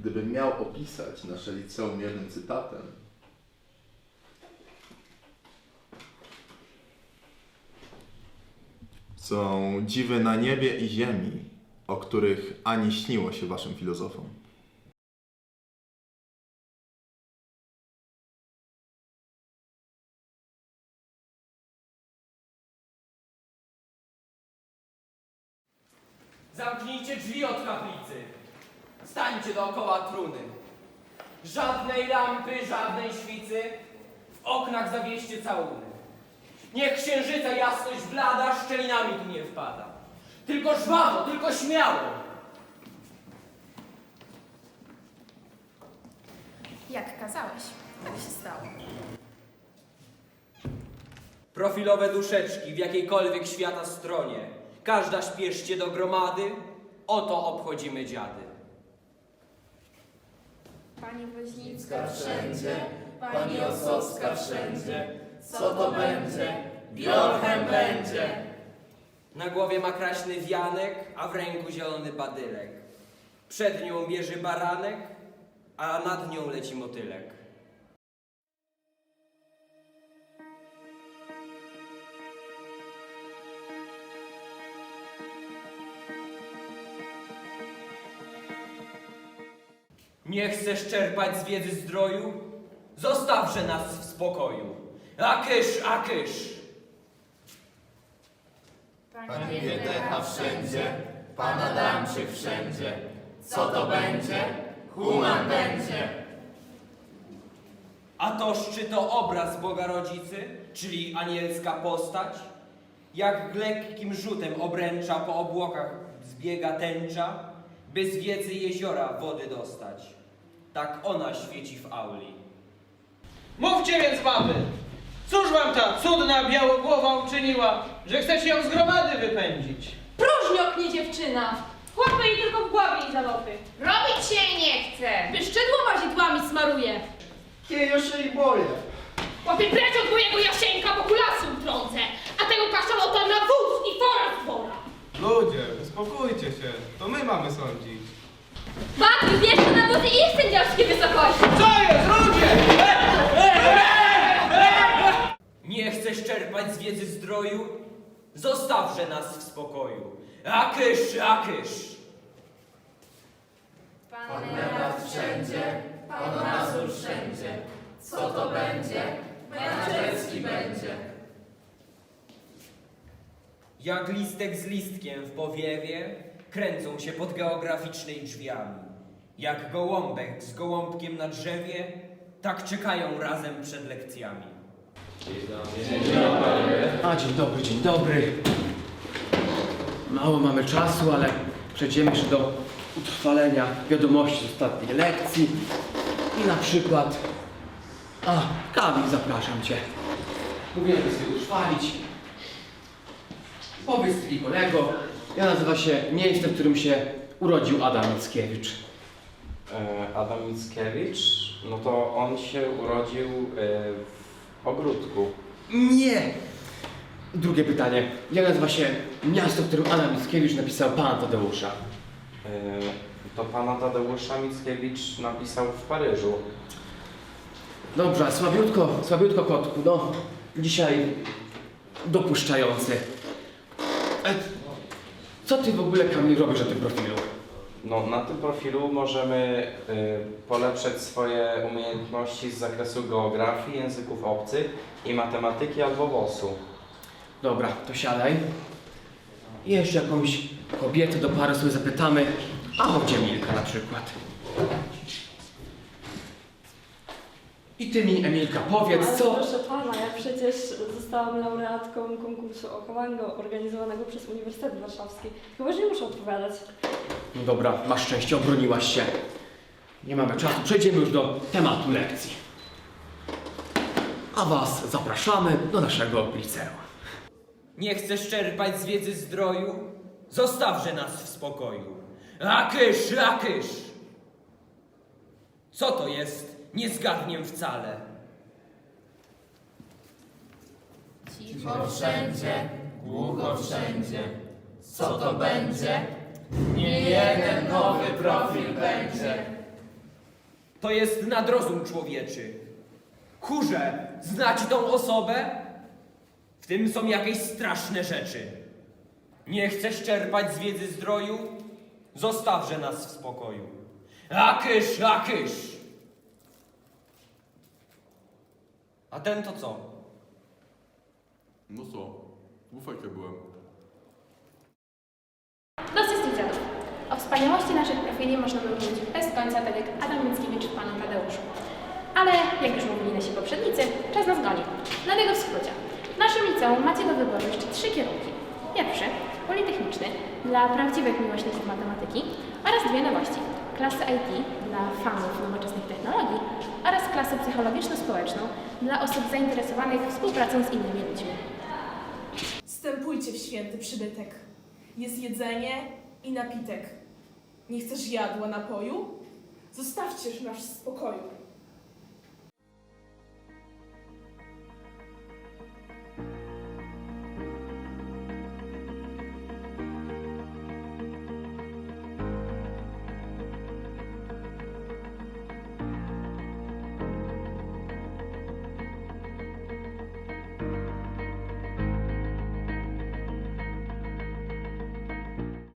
Gdybym miał opisać nasze liceum jednym cytatem, są dziwy na niebie i ziemi, o których ani śniło się waszym filozofom. Zamknijcie drzwi od kaplicy. Stańcie dookoła truny. Żadnej lampy, żadnej świcy. W oknach zawieście całuny. Niech księżyca jasność blada szczelinami tu nie wpada. Tylko żwawo, tylko śmiało. Jak kazałeś, tak się stało. Profilowe duszeczki w jakiejkolwiek świata stronie. Każda śpieszcie do gromady. Oto obchodzimy dziady. Pani Woźnicka wszędzie, pani Osowska wszędzie. Co to będzie? Biorchem będzie. Na głowie ma kraśny wianek, a w ręku zielony badylek. Przed nią bierze baranek, a nad nią leci motylek. Nie chcesz czerpać z wiedzy zdroju? Zostawże nas w spokoju. Akysz, akysz! Pani Wietecha wszędzie, pan Adamczyk wszędzie. Co to będzie? Human będzie. A toż czy to obraz Boga Rodzicy, czyli anielska postać? Jak lekkim rzutem obręcza po obłokach zbiega tęcza, by z wiedzy jeziora wody dostać. Tak ona świeci w auli. Mówcie więc, baby, cóż wam ta cudna białogłowa uczyniła, że chcecie ją z gromady wypędzić? Próżnio knie dziewczyna! Chłopy jej tylko w głowie i zalopy. Robić się jej nie chce. Wyszczydło mazidłami smaruje. Ja się jej boję. Sądzić. Babi, bierz to na wóz i idź sędziowskie wysokości. Co jest, ludzie? Nie chcesz czerpać z wiedzy zdroju? Zostawże nas w spokoju. Akysz, akysz! Pan Merat wszędzie, pan Mazur wszędzie. Co to będzie? Menadżerski będzie. Jak listek z listkiem w powiewie, kręcą się pod geograficznej drzwiami. Jak gołąbek z gołąbkiem na drzewie, tak czekają razem przed lekcjami. A, dzień dobry, dzień dobry. Mało mamy czasu, ale przejdziemy do utrwalenia wiadomości z ostatniej lekcji. I na przykład... A, Kamil, zapraszam Cię. Mówiłem, sobie utrwalić. Powiedz mi kolego, ja nazywa się miejsce, w którym się urodził Adam Mickiewicz. E, Adam Mickiewicz, no to on się urodził e, w ogródku. Nie! Drugie pytanie. Jak nazywa się miasto, w którym Adam Mickiewicz napisał Pana Tadeusza? E, To pana Tadeusza Mickiewicz napisał w Paryżu. Dobrze, słabiutko, słabiutko kotku, no. Dzisiaj dopuszczający. E, co ty w ogóle, Kamil, robisz na tym profilu? No, na tym profilu możemy e, polepszać swoje umiejętności z zakresu geografii, języków obcych i matematyki albo WOS-u. Dobra, to siadaj. I jeszcze jakąś kobietę do pary sobie zapytamy. A chodź Emilka na przykład. I ty mi, Emilka, powiedz, Ale co... proszę pana, ja przecież zostałam laureatką konkursu Okołango organizowanego przez Uniwersytet Warszawski. Chyba, że nie muszę odpowiadać. No dobra, masz szczęście, obroniłaś się. Nie mamy czasu, przejdziemy już do tematu lekcji. A was zapraszamy do naszego liceum. Nie chcesz czerpać z wiedzy zdroju? Zostawże nas w spokoju. Akysz, akysz! Co to jest? Nie zgadniem wcale. Cicho wszędzie, głucho wszędzie. Co to będzie? Nie jeden nowy profil będzie. To jest nadrozum człowieczy. Kurze, znacie tą osobę? W tym są jakieś straszne rzeczy. Nie chcesz czerpać z wiedzy zdroju? Zostawże nas w spokoju. Akysz, akysz! A ten to co? No co? W bufecie byłem. Dosyć tych dziadów. O wspaniałości naszych profili można by mówić bez końca, tak jak Adam Mickiewicz w Panu Tadeuszu. Ale, jak już mówili nasi poprzednicy, czas nas goni. Dlatego w skrócie. W naszym liceum macie do wyboru jeszcze trzy kierunki. Pierwszy, politechniczny, dla prawdziwych miłośników matematyki oraz dwie nowości. Klasę IT dla fanów nowoczesnych technologii oraz klasę psychologiczno-społeczną dla osób zainteresowanych współpracą z innymi ludźmi. Wstępujcie w święty przybytek. Jest jedzenie i napitek. Nie chcesz jadła napoju? Zostawcie nas w spokoju.